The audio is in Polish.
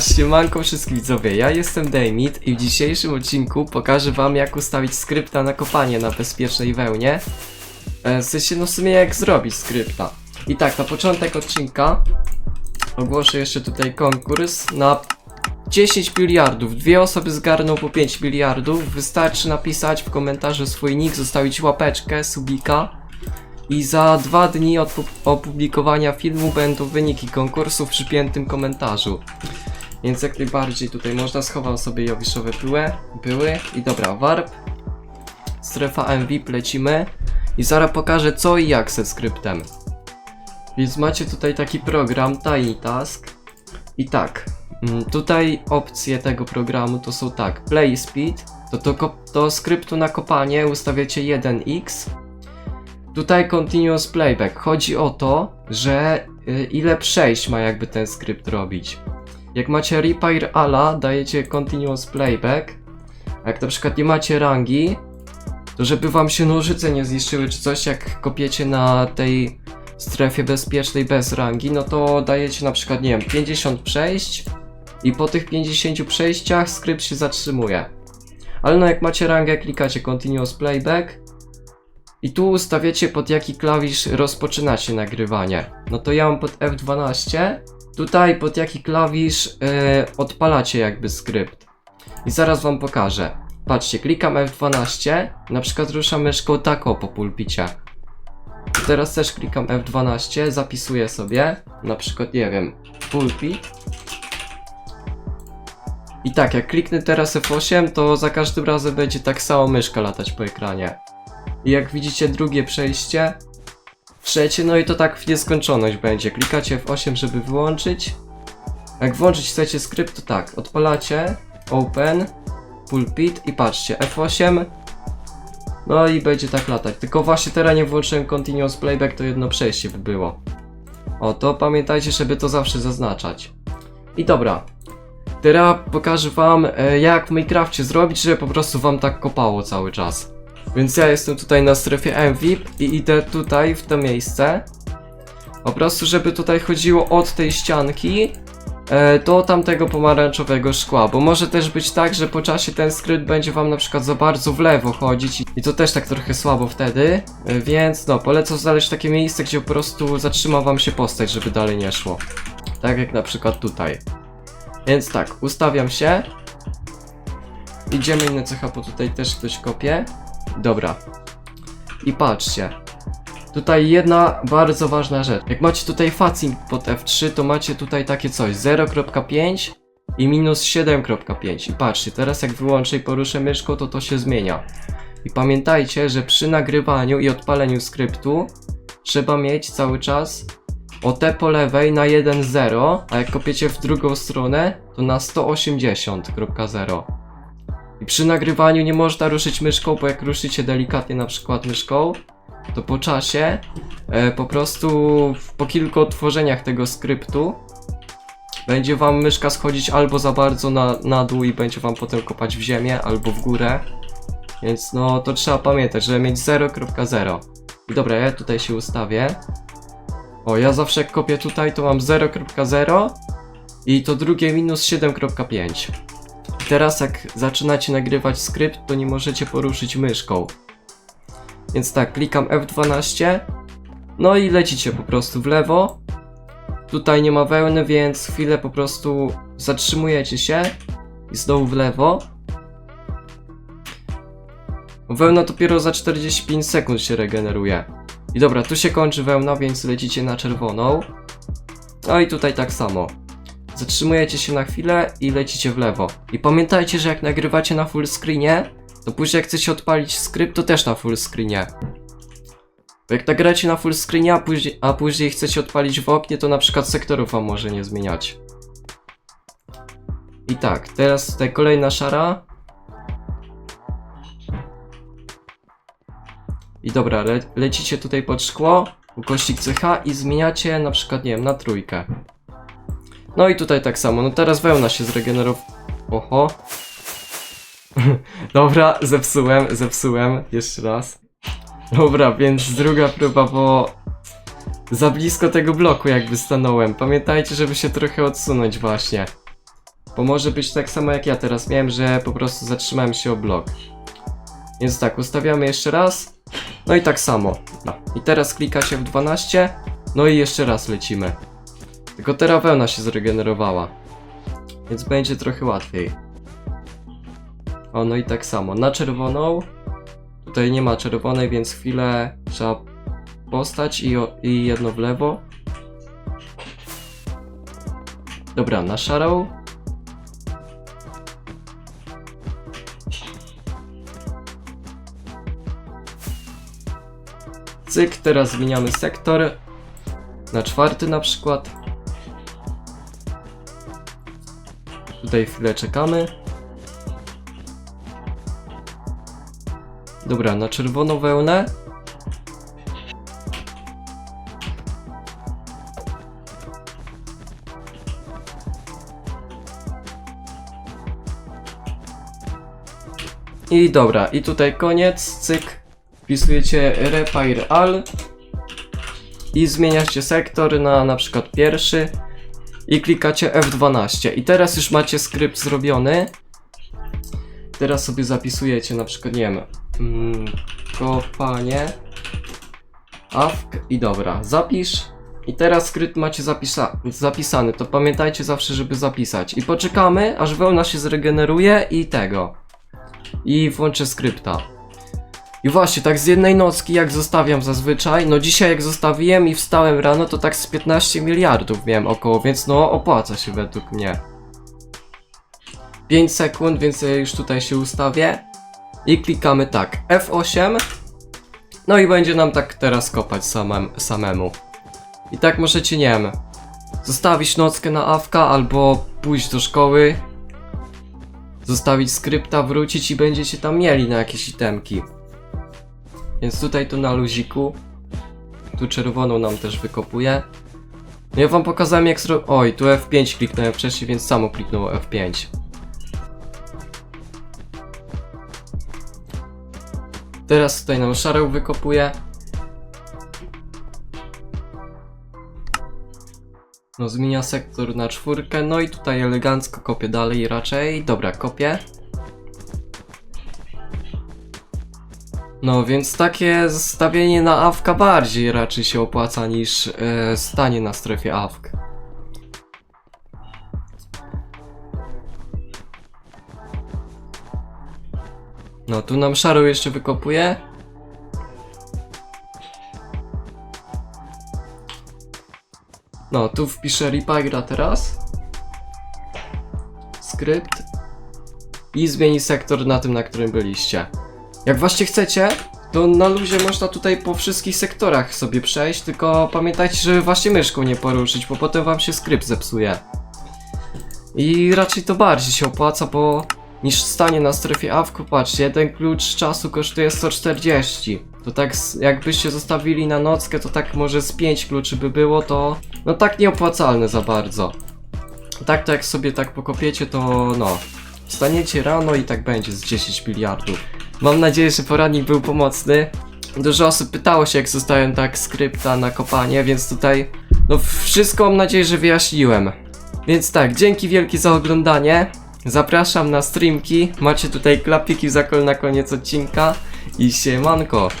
Siemanko wszystkim widzowie, ja jestem Damit i w dzisiejszym odcinku pokażę wam jak ustawić skrypta na kopanie na bezpiecznej wełnie. E, W sensie no w sumie jak zrobić skrypta. I tak, na początek odcinka ogłoszę jeszcze tutaj konkurs na 10 miliardów. Dwie osoby zgarną po 5 miliardów. Wystarczy napisać w komentarzu swój nick, zostawić łapeczkę, subika. I za dwa dni od pu- opublikowania filmu będą wyniki konkursu w przypiętym komentarzu. Więc jak najbardziej tutaj można. Schowam sobie jowiszowe były, były i dobra, warp, strefa MVP lecimy. I zaraz pokażę co i jak ze skryptem. Więc macie tutaj taki program Tiny Task. I tak, mm, tutaj opcje tego programu to są tak, Play Speed, to do, do skryptu na kopanie ustawiacie 1x, Tutaj continuous playback. Chodzi o to, że y, ile przejść ma jakby ten skrypt robić. Jak macie repair ala, dajecie continuous playback. A jak na przykład nie macie rangi, to żeby wam się nożyce nie zniszczyły czy coś, jak kopiecie na tej strefie bezpiecznej bez rangi, no to dajecie na przykład, nie wiem, 50 przejść i po tych 50 przejściach skrypt się zatrzymuje. Ale no jak macie rangę, klikacie continuous playback i tu ustawiacie pod jaki klawisz rozpoczynacie nagrywanie. No to ja mam pod F12. Tutaj pod jaki klawisz e, odpalacie jakby skrypt. I zaraz wam pokażę. Patrzcie, klikam F12, na przykład ruszam myszką tako po pulpicie. Teraz też klikam F12, zapisuję sobie, na przykład nie wiem, pulpit. I tak, jak kliknę teraz F8, to za każdym razem będzie tak samo myszka latać po ekranie. Jak widzicie drugie przejście, trzecie, no i to tak w nieskończoność będzie. Klikacie F8, żeby wyłączyć. Jak włączyć chcecie skrypt, to tak, odpalacie, open, pulpit i patrzcie, F8, no i będzie tak latać. Tylko właśnie teraz nie włączyłem continuous playback, to jedno przejście by było. O, to pamiętajcie, żeby to zawsze zaznaczać. I dobra, teraz pokażę wam, e, jak w Minecrafcie zrobić, żeby po prostu wam tak kopało cały czas. Więc ja jestem tutaj na strefie MVP i idę tutaj w to miejsce. Po prostu, żeby tutaj chodziło od tej ścianki e, do tamtego pomarańczowego szkła, bo może też być tak, że po czasie ten skrypt będzie wam na przykład za bardzo w lewo chodzić i- to też tak trochę słabo wtedy, e, więc no, polecam znaleźć takie miejsce, gdzie po prostu zatrzyma wam się postać, żeby dalej nie szło. Tak jak na przykład tutaj. Więc tak, ustawiam się. Idziemy inne cecha, bo tutaj też ktoś kopie. Dobra. I patrzcie. Tutaj jedna bardzo ważna rzecz. Jak macie tutaj facing pod F3, to macie tutaj takie coś 0.5 i minus 7.5. I patrzcie, teraz jak wyłączę i poruszę myszką, to to się zmienia. I pamiętajcie, że przy nagrywaniu i odpaleniu skryptu trzeba mieć cały czas o te po lewej na 1.0, a jak kopiecie w drugą stronę, to na 180.0. Przy nagrywaniu nie można ruszyć myszką, bo jak ruszycie delikatnie na przykład myszką, to po czasie, e, po prostu w- po kilku otworzeniach tego skryptu, będzie wam myszka schodzić albo za bardzo na, na dół i będzie wam potem kopać w ziemię, albo w górę. Więc no to trzeba pamiętać, żeby mieć 0.0. I dobra, ja tutaj się ustawię. O, ja zawsze jak kopię tutaj, to mam 0.0 i to drugie minus 7.5. Teraz jak zaczynacie nagrywać skrypt, to nie możecie poruszyć myszką. Więc tak, klikam F12. No i lecicie po prostu w lewo. Tutaj nie ma wełny, więc chwilę po prostu zatrzymujecie się i znowu w lewo. Wełna dopiero za 45 sekund się regeneruje. I dobra, tu się kończy wełna, więc lecicie na czerwoną. No i tutaj tak samo. Zatrzymujecie się na chwilę i lecicie w lewo. I pamiętajcie, że jak nagrywacie na full screenie, to później jak chcecie odpalić skrypt, to też na full screenie. Bo jak nagracie na full screenie, a później, a później chcecie odpalić w oknie, to na przykład sektorów wam może nie zmieniać. I tak, teraz tutaj kolejna szara. I dobra, le lecicie tutaj pod szkło, ukośnik CH i zmieniacie na przykład, nie wiem, na trójkę. No i tutaj tak samo. No teraz wełna się zregenerowała. Oho. Dobra, zepsułem, zepsułem. Jeszcze raz. Dobra, więc druga próba, bo za blisko tego bloku jakby stanąłem. Pamiętajcie, żeby się trochę odsunąć właśnie. Bo może być tak samo jak ja teraz miałem, że po prostu zatrzymałem się o blok. Więc tak, ustawiamy jeszcze raz. No i tak samo. No. I teraz klika się w 12. No i jeszcze raz lecimy. Tylko teraz wełna się zregenerowała. Więc będzie trochę łatwiej. O, no i tak samo. Na czerwoną. Tutaj nie ma czerwonej, więc chwilę trzeba postać i, i jedno w lewo. Dobra, na szarą. Cyk, teraz zmieniamy sektor. Na czwarty na przykład. Tutaj chwilę czekamy. Dobra, na czerwoną wełnę. I dobra, i tutaj koniec, cyk. Wpisujecie repair all i zmieniacie sektor na na przykład pierwszy i klikacie F12 i teraz już macie skrypt zrobiony. Teraz sobie zapisujecie na przykład, nie wiem, mm, kopanie awk i dobra, zapisz i teraz skrypt macie zapisa zapisany, to pamiętajcie zawsze, żeby zapisać i poczekamy, aż wełna się zregeneruje i tego i włączę skrypta. I właśnie, tak z jednej nocki jak zostawiam zazwyczaj, no dzisiaj jak zostawiłem i wstałem rano, to tak z 15 miliardów miałem około, więc no opłaca się według mnie. 5 sekund, więc już tutaj się ustawię. I klikamy tak, F8. No i będzie nam tak teraz kopać samem, samemu. I tak możecie, nie wiem, zostawić nockę na awka albo pójść do szkoły, zostawić skrypta, wrócić i będziecie tam mieli na jakieś itemki. Więc tutaj tu na luziku. Tu czerwoną nam też wykopuje. No ja wam pokazałem jak zro... Oj, tu F5 kliknąłem wcześniej, więc samo kliknęło F5. Teraz tutaj nam szarę wykopuje. No zmienia sektor na czwórkę, no i tutaj elegancko kopię dalej raczej. Dobra, kopię. No więc takie stawienie na awka bardziej raczej się opłaca niż e, stanie na strefie awk. No tu nam szarą jeszcze wykopuje. No tu wpiszę Ripagra teraz. Skrypt. I zmieni sektor na tym, na którym byliście. Jak właśnie chcecie, to na luzie można tutaj po wszystkich sektorach sobie przejść, tylko pamiętajcie, żeby właśnie myszką nie poruszyć, bo potem wam się skrypt zepsuje. I raczej to bardziej się opłaca, bo niż stanie na strefie awku, patrzcie, jeden klucz czasu kosztuje 140. To tak jakbyście zostawili na nockę, to tak może z 5 kluczy by było, to no tak nieopłacalne za bardzo. Tak to jak sobie tak pokopiecie, to no, Wstaniecie rano i tak będzie z 10 miliardów. Mam nadzieję, że poradnik był pomocny. Dużo osób pytało się, jak zostałem tak skrypta na kopanie, więc tutaj no wszystko mam nadzieję, że wyjaśniłem. Więc tak, dzięki wielkie za oglądanie. Zapraszam na streamki. Macie tutaj klapiki w zakol na koniec odcinka. I siemanko.